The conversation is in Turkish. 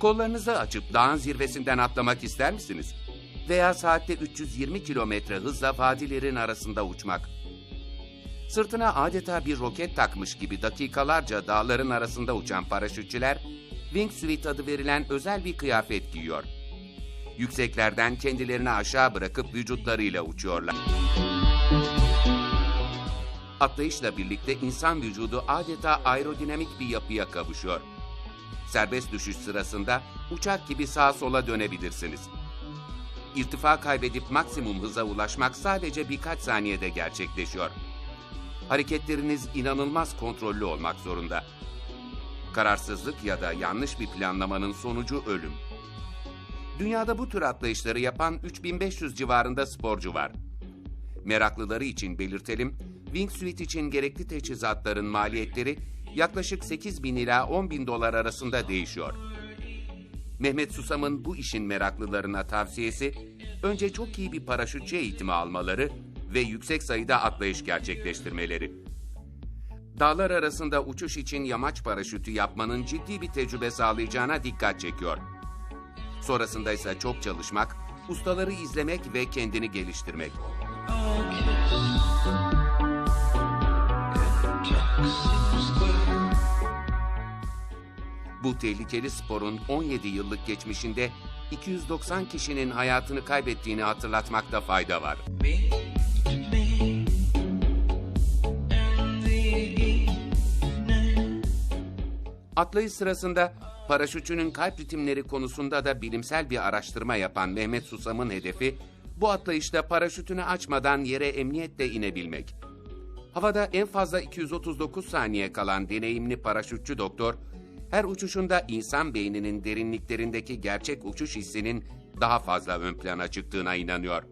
Kollarınızı açıp dağın zirvesinden atlamak ister misiniz? Veya saatte 320 kilometre hızla vadilerin arasında uçmak. Sırtına adeta bir roket takmış gibi dakikalarca dağların arasında uçan paraşütçüler, wingsuit adı verilen özel bir kıyafet giyiyor. Yükseklerden kendilerini aşağı bırakıp vücutlarıyla uçuyorlar. Atlayışla birlikte insan vücudu adeta aerodinamik bir yapıya kavuşuyor. Serbest düşüş sırasında uçak gibi sağa sola dönebilirsiniz. İrtifa kaybedip maksimum hıza ulaşmak sadece birkaç saniyede gerçekleşiyor. Hareketleriniz inanılmaz kontrollü olmak zorunda. Kararsızlık ya da yanlış bir planlamanın sonucu ölüm. Dünyada bu tür atlayışları yapan 3500 civarında sporcu var. Meraklıları için belirtelim, wingsuit için gerekli teçhizatların maliyetleri yaklaşık 8 bin ila 10 bin dolar arasında değişiyor. Mehmet Susam'ın bu işin meraklılarına tavsiyesi, önce çok iyi bir paraşütçü eğitimi almaları ve yüksek sayıda atlayış gerçekleştirmeleri. Dağlar arasında uçuş için yamaç paraşütü yapmanın ciddi bir tecrübe sağlayacağına dikkat çekiyor. Sonrasında ise çok çalışmak, ustaları izlemek ve kendini geliştirmek. Bu tehlikeli sporun 17 yıllık geçmişinde 290 kişinin hayatını kaybettiğini hatırlatmakta fayda var. Atlayış sırasında paraşütçünün kalp ritimleri konusunda da bilimsel bir araştırma yapan Mehmet Susam'ın hedefi bu atlayışta paraşütünü açmadan yere emniyetle inebilmek. Havada en fazla 239 saniye kalan deneyimli paraşütçü doktor, her uçuşunda insan beyninin derinliklerindeki gerçek uçuş hissinin daha fazla ön plana çıktığına inanıyor.